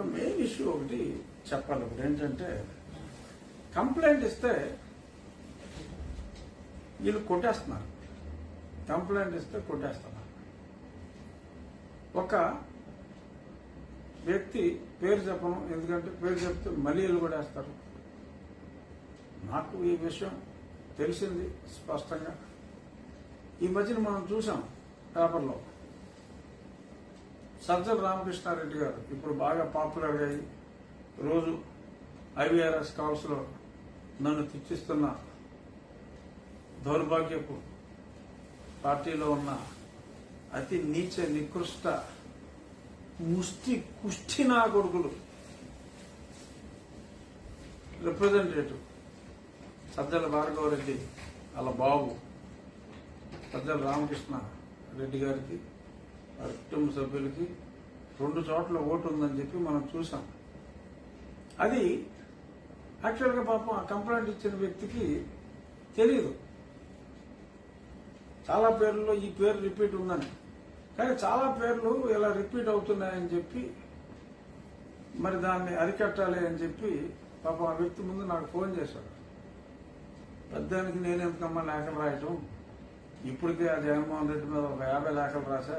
ఒక main issue ఒకటి చెప్పాలి. ఒకటి ఏంటంటే కంప్లైంట్ ఇస్తే వీళ్ళు కొట్టేస్తున్నారు. కంప్లైంట్ ఇస్తే కొట్టేస్తున్నారు. ఒక వ్యక్తి పేరు చెప్పను ఎందుకంటే పేరు చెప్తే మళ్ళీ వీళ్ళు కూడా నాకు ఈ విషయం తెలిసింది స్పష్టంగా. ఈ మధ్యన మనం చూసాం పేపర్లో. సజ్జల రామకృష్ణారెడ్డి గారు ఇప్పుడు బాగా పాపులర్ అయ్యి రోజు ఐవీఆర్ఎస్ కాల్స్లో నన్ను తెచ్చిస్తున్న దౌర్భాగ్యపు పార్టీలో ఉన్న అతి నీచ నికృష్ట ముష్టి కుష్టి నా కొడుకులు రిప్రజెంటేటివ్ సజ్జల భార్గవరెడ్డి వాళ్ళ బాబు సజ్జల రామకృష్ణ రెడ్డి గారికి కుటుంబ సభ్యులకి రెండు చోట్ల ఓటు ఉందని చెప్పి మనం చూసాం. అది యాక్చువల్గా పాపం ఆ కంప్లైంట్ ఇచ్చిన వ్యక్తికి తెలియదు చాలా పేర్లలో ఈ పేరు రిపీట్ ఉందని. కానీ చాలా పేర్లు ఇలా రిపీట్ అవుతున్నాయని చెప్పి మరి దాన్ని అరికట్టాలి అని చెప్పి పాపం ఆ వ్యక్తి ముందు నాకు ఫోన్ చేశాడు. పెద్దానికి నేను లేఖలు రాయటం? ఇప్పటికే ఆ జగన్మోహన్ రెడ్డి మీద ఒక యాభై లేఖలు రాశా?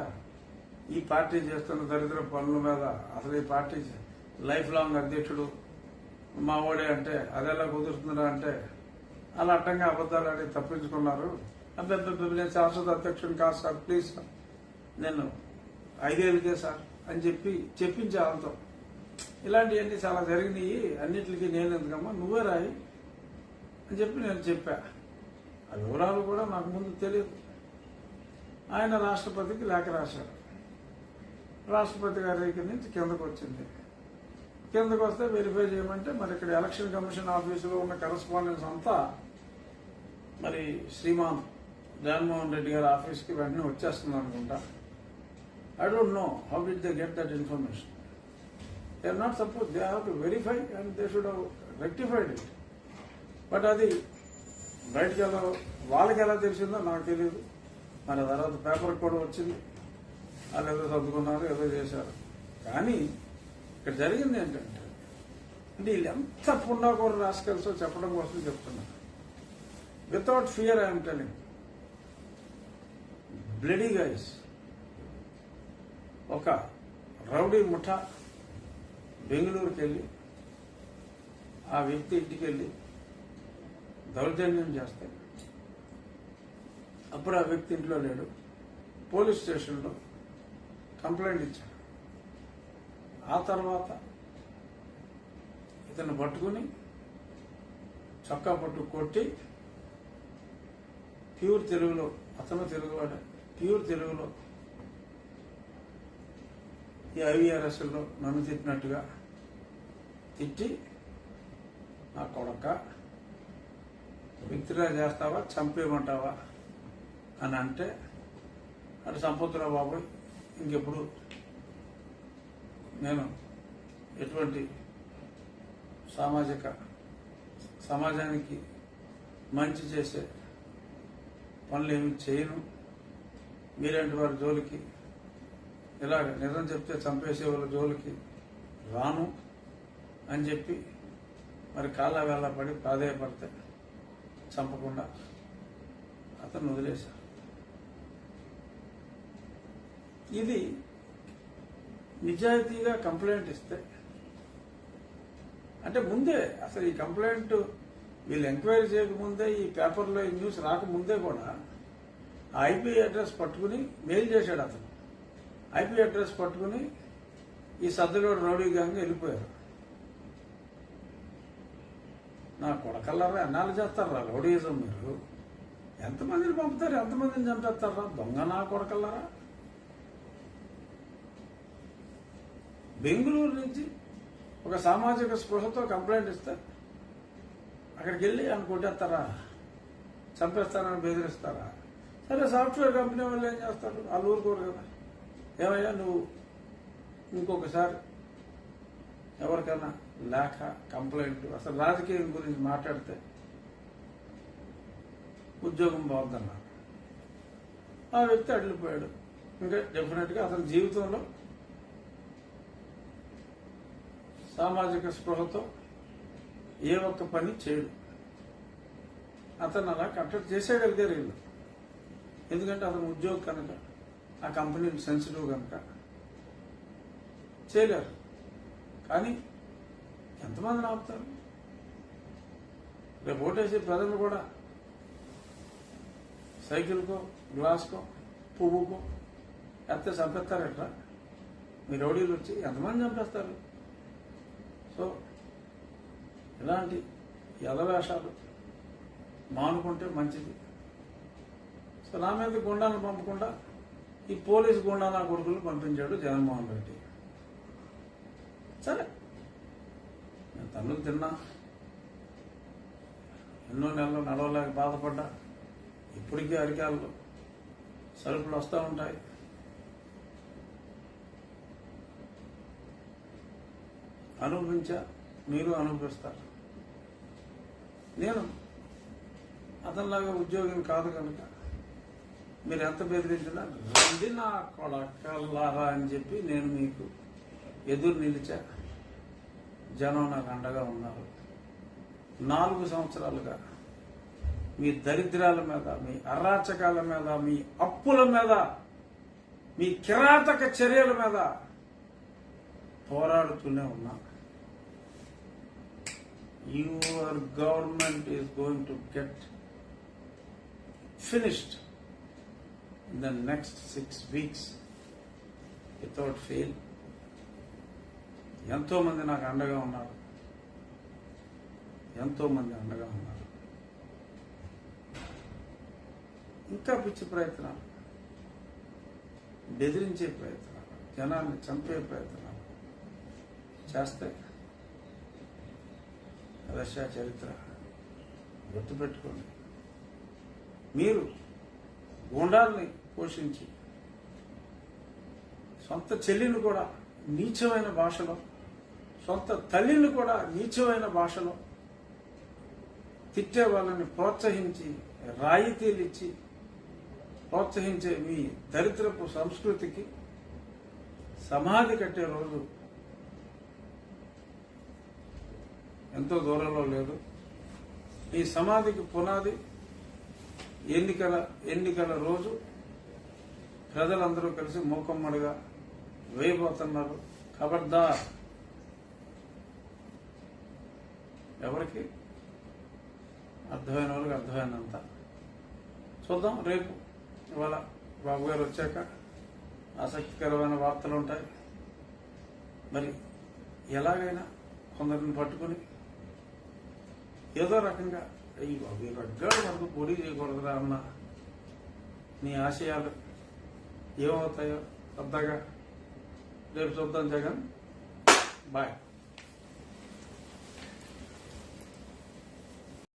ఈ పార్టీ చేస్తున్న దరిద్ర పనుల మీద అసలు ఈ పార్టీ లైఫ్ లాంగ్ అధ్యక్షుడు మా ఓడే అంటే అదేలా కుదురుతుందా అంటే అలా అడ్డంగా అబద్దాలు అడిగి తప్పించుకున్నారు. నేను శాశ్వత అధ్యక్షుడు కాదు సార్ ప్లీజ్ సార్. నేను ఐదేళ్ళకే సార్ అని చెప్పి చెప్పించే వాళ్ళతో. ఇలాంటివన్నీ చాలా జరిగినాయి. అన్నిటికీ నేను ఎందుకమ్మా? నువ్వే రాయి అని చెప్పి నేను చెప్పా. ఆ వివరాలు కూడా నాకు ముందు తెలియదు. ఆయన రాష్ట్రపతికి లేఖ రాశాడు. రాష్ట్రపతి గారి దగ్గర నుంచి కిందకు వచ్చింది. కిందకు వస్తే వెరిఫై చేయమంటే మరి ఇక్కడ ఎలక్షన్ కమిషన్ ఆఫీసులో ఉన్న కరస్పాండెన్స్ అంతా మరి శ్రీమాన్ జగన్మోహన్ రెడ్డి గారి ఆఫీస్కి వెంటనే వచ్చేస్తుంది అనుకుంటా. I don't know how did they get that information they are not suppose they have to verify and they should rectified it but అది బయటకు ఎలా వాళ్ళకి ఎలా తెలిసిందో నాకు తెలియదు. మరి ఆ తర్వాత పేపర్ కూడా వచ్చింది. వాళ్ళు ఏదో సర్దుకున్నారు ఏదో చేశారు. కానీ ఇక్కడ జరిగింది ఏంటంటే అంటే వీళ్ళు ఎంత పుండాకూర రాసుకెళ్తో చెప్పడం కోసం చెప్తున్నారు. Without fear I'm telling bloody guys ఒక రౌడీ ముఠా బెంగళూరుకి వెళ్ళి ఆ వ్యక్తి ఇంటికి వెళ్ళి దౌర్జన్యం చేస్తే అప్పుడు ఆ వ్యక్తి ఇంట్లో లేడు. పోలీస్ స్టేషన్లో కంప్లైంట్ ఇచ్చాడు. ఆ తర్వాత ఇతను పట్టుకుని చొక్కా పట్టు కొట్టి ప్యూర్ తెలుగులో అతను తెలుగువాడే ప్యూర్ తెలుగులో ఈ ఐవీఆర్ఎస్లో నన్ను తిట్టినట్టుగా తిట్టి నా కొడక విత్డ్రా చేస్తావా చంపేయమంటావా? అని అంటే అటు సంపత్తురావు బాబు ఇంకెప్పుడు? నేను ఎటువంటి సామాజిక సమాజానికి మంచి చేసే పనులు ఏమి చేయను. మీలాంటి వారి జోలికి ఇలాగ నిజం చెప్తే చంపేసే వాళ్ళ జోలికి రాను అని చెప్పి మరి కాళ్ళ వేళ పడి ప్రాధేయపడితే చంపకుండా అతను వదిలేశారు. ఇది నిజాయితీగా కంప్లైంట్ ఇస్తే అంటే ముందే అసలు ఈ కంప్లైంట్ వీళ్ళు ఎంక్వైరీ చేయకముందే ఈ పేపర్లో ఈ న్యూస్ రాకముందే కూడా ఆ ఐపీ అడ్రస్ పట్టుకుని మెయిల్ చేశాడు అతను. ఐపీ అడ్రస్ పట్టుకుని ఈ సద్దలోడు రౌడీ గ్యాంగ్ వెళ్ళిపోయారు. నా కొడకల్లారా ఎన్నాళ్ళు చేస్తారా రౌడీజం మీరు? ఎంతమందిని పంపుతారు? ఎంతమందిని చంపేస్తారా దొంగ నా కొడకల్లారా బెంగళూరు నుంచి ఒక సామాజిక స్పృహతో కంప్లైంట్ ఇస్తే అక్కడికి వెళ్ళి ఆయన కొట్టేస్తారా? చంపేస్తారని బెదిరిస్తారా? సరే సాఫ్ట్వేర్ కంపెనీ వాళ్ళు ఏం చేస్తారు? వాళ్ళు ఊరుకోరు కదా. ఏమయ్యా నువ్వు ఇంకొకసారి ఎవరికైనా లేఖ కంప్లైంట్ అసలు రాజకీయం గురించి మాట్లాడితే ఉద్యోగం బాగుందన్నారు ఆ వ్యక్తి అడిగిపోయాడు ఇంకా డెఫినెట్గా అతని జీవితంలో సామాజిక స్పృహతో ఏ ఒక్క పని చేయడు. అతను అలా కంటెక్ట్ చేసేయగలిగారు వీళ్ళు ఎందుకంటే అతను ఉద్యోగం కనుక ఆ కంపెనీ సెన్సిటివ్ కనుక చేయలేరు. కానీ ఎంతమందిని ఆపుతారు రేపు ఓటేసే ప్రజలు కూడా సైకిల్కో గ్లాస్కో పువ్వుకో ఎత్తే చంపేస్తారట మీ రౌడీలు వచ్చి ఎంతమంది చంపేస్తారు? సో ఇలాంటి ఎదవేషాలు మానుకుంటే మంచిది. సో నా మీద గుండాలను పంపకుండా ఈ పోలీస్ గుండా నా కొడుకులు పంపించాడు జగన్మోహన్ రెడ్డి. సరే నేను తన్నులు తిన్నా ఎన్నో నెలలు నడవలేక బాధపడ్డా ఇప్పటికీ అరికాళ్ళు సరుకులు వస్తూ ఉంటాయి. అనుభవించా మీరు అనుభవిస్తారు. నేను అతనిలాగా ఉద్యోగం కాదు కనుక మీరు ఎంత బెదిరించినా రండి నా కొడకల్లారా అని చెప్పి నేను మీకు ఎదురు నిలిచా జనం నాకు అండగా ఉన్నారు. నాలుగు సంవత్సరాలుగా మీ దరిద్రాల మీద మీ అరాచకాల మీద మీ అప్పుల మీద మీ కిరాతక చర్యల మీద పోరాడుతూనే ఉన్నా. Your government is going to get finished in the next six weeks without fail ఎంతో మంది నాకు అండగా ఉన్నారు. ఎంతో మంది అండగా ఉన్నారు. ఇంకా పిచ్చి ప్రయత్నాలు. బెదిరించే ప్రయత్నాలు. జనాన్ని చంపే ప్రయత్నాలు. చేస్తే రష్యా చరిత్ర. గుర్తుపెట్టుకోండి. మీరు గుండాల్ని పోషించి సొంత చెల్లిని కూడా నీచమైన భాషలో సొంత తల్లిని కూడా నీచమైన భాషలో తిట్టే వాళ్ళని ప్రోత్సహించి రాయితీలు ఇచ్చి ప్రోత్సహించే మీ దరిద్రపు సంస్కృతికి సమాధి కట్టే రోజు ఎంతో దూరంలో లేదు. ఈ సమాధికి పునాది ఎన్నికల ఎన్నికల రోజు ప్రజలందరూ కలిసి మూకమ్మడిగా వేయబోతున్నారు. ఖబర్దార్ ఎవరికి? అర్థమైన వాళ్ళకి అర్థమైనంత చూద్దాం రేపు. ఇవాళ బాబు గారు వచ్చాక ఆసక్తికరమైన వార్తలు ఉంటాయి. మరి ఎలాగైనా కొందరిని పట్టుకుని ఏదో రకంగా ఈ బాబు ఈ మనకు పోటీ చేయకూడదురా అన్న నీ ఆశయాలు ఏమవుతాయో పెద్దగా రేపు చూద్దాం జగన్. బాయ్.